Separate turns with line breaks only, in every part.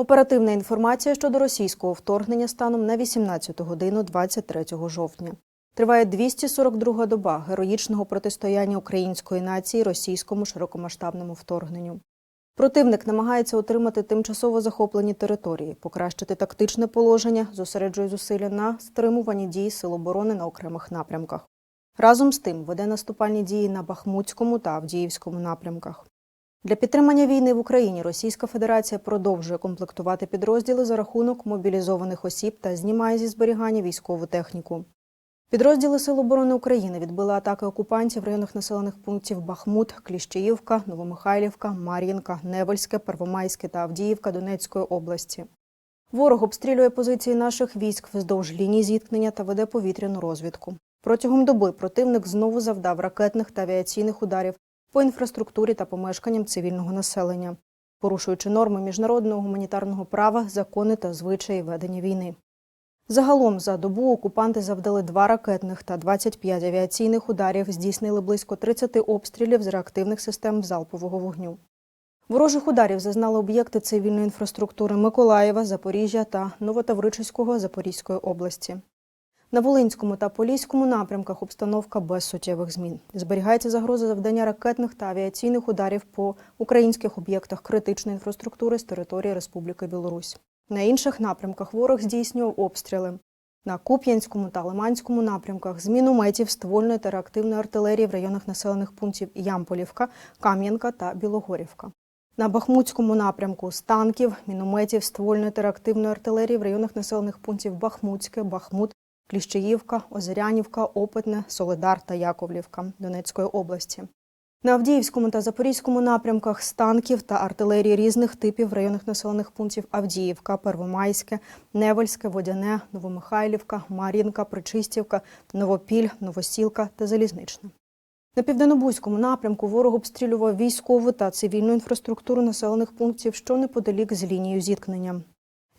Оперативна інформація щодо російського вторгнення станом на 18 годину 23 жовтня. Триває 242 доба героїчного протистояння української нації російському широкомасштабному вторгненню. Противник намагається отримати тимчасово захоплені території, покращити тактичне положення, зосереджує зусилля на стримуванні дій сил оборони на окремих напрямках. Разом з тим веде наступальні дії на Бахмутському та Авдіївському напрямках. Для підтримання війни в Україні Російська Федерація продовжує комплектувати підрозділи за рахунок мобілізованих осіб та знімає зі зберігання військову техніку. Підрозділи Сил оборони України відбили атаки окупантів в районах населених пунктів Бахмут, Кліщеївка, Новомихайлівка, Мар'їнка, Невельське, Первомайське та Авдіївка Донецької області. Ворог обстрілює позиції наших військ вздовж лінії зіткнення та веде повітряну розвідку. Протягом доби противник знову завдав ракетних та авіаційних ударів по інфраструктурі та помешканням цивільного населення, порушуючи норми міжнародного гуманітарного права, закони та звичаї ведення війни. Загалом за добу окупанти завдали два ракетних та 25 авіаційних ударів, здійснили близько 30 обстрілів з реактивних систем залпового вогню. Ворожих ударів зазнали об'єкти цивільної інфраструктури Миколаєва, Запоріжжя та Новотавричівського Запорізької області. На Волинському та Поліському напрямках обстановка без суттєвих змін. Зберігається загроза завдання ракетних та авіаційних ударів по українських об'єктах критичної інфраструктури з території Республіки Білорусь. На інших напрямках ворог здійснював обстріли. На Куп'янському та Лиманському напрямках з мінометів, ствольної та реактивної артилерії в районах населених пунктів Ямполівка, Кам'янка та Білогорівка. На Бахмутському напрямку з танків, мінометів, ствольної та реактивної артилерії в районах населених пунктів Бахмутське, Бахмут, Кліщеївка, Озерянівка, Опитне, Солидар та Яковлівка Донецької області. На Авдіївському та Запорізькому напрямках з танків та артилерії різних типів в районах населених пунктів Авдіївка, Первомайське, Невельське, Водяне, Новомихайлівка, Мар'їнка, Причистівка, Новопіль, Новосілка та Залізничне. На південнобузькому напрямку ворог обстрілював військову та цивільну інфраструктуру населених пунктів, що неподалік з лінією зіткнення.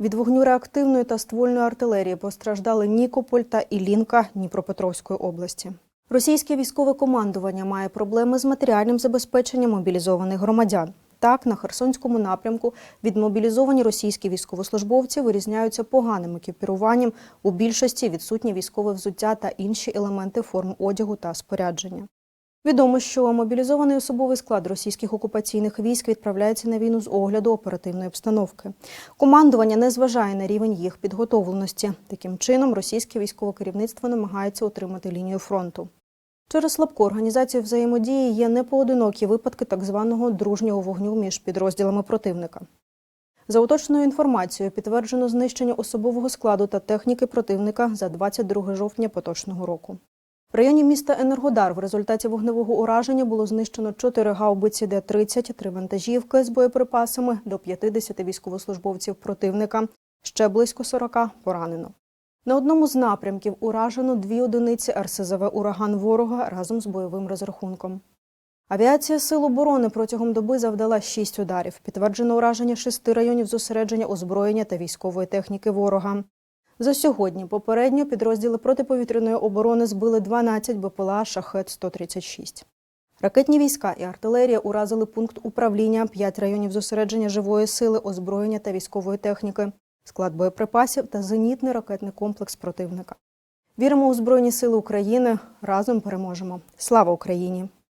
Від вогню реактивної та ствольної артилерії постраждали Нікополь та Ілінка Дніпропетровської області. Російське військове командування має проблеми з матеріальним забезпеченням мобілізованих громадян. Так, на Херсонському напрямку відмобілізовані російські військовослужбовці вирізняються поганим екіпіруванням, у більшості відсутні військове взуття та інші елементи форм одягу та спорядження. Відомо, що мобілізований особовий склад російських окупаційних військ відправляється на війну з огляду оперативної обстановки. Командування не зважає на рівень їх підготовленості. Таким чином, російське військове керівництво намагається утримати лінію фронту. Через слабку організацію взаємодії є непоодинокі випадки так званого дружнього вогню між підрозділами противника. За уточненою інформацією, підтверджено знищення особового складу та техніки противника за 22 жовтня поточного року. В районі міста Енергодар в результаті вогневого ураження було знищено 4 гаубиці Д-30, 3 вантажівки з боєприпасами до 50 військовослужбовців противника, ще близько 40 поранено. На одному з напрямків уражено дві одиниці РСЗВ «Ураган» ворога разом з бойовим розрахунком. Авіація Сил оборони протягом доби завдала 6 ударів. Підтверджено ураження шести районів зосередження озброєння та військової техніки ворога. За сьогодні попередньо підрозділи протиповітряної оборони збили 12 БПЛА «Шахет-136». Ракетні війська і артилерія уразили пункт управління, 5 районів зосередження живої сили, озброєння та військової техніки, склад боєприпасів та зенітний ракетний комплекс противника. Віримо у Збройні Сили України. Разом переможемо. Слава Україні!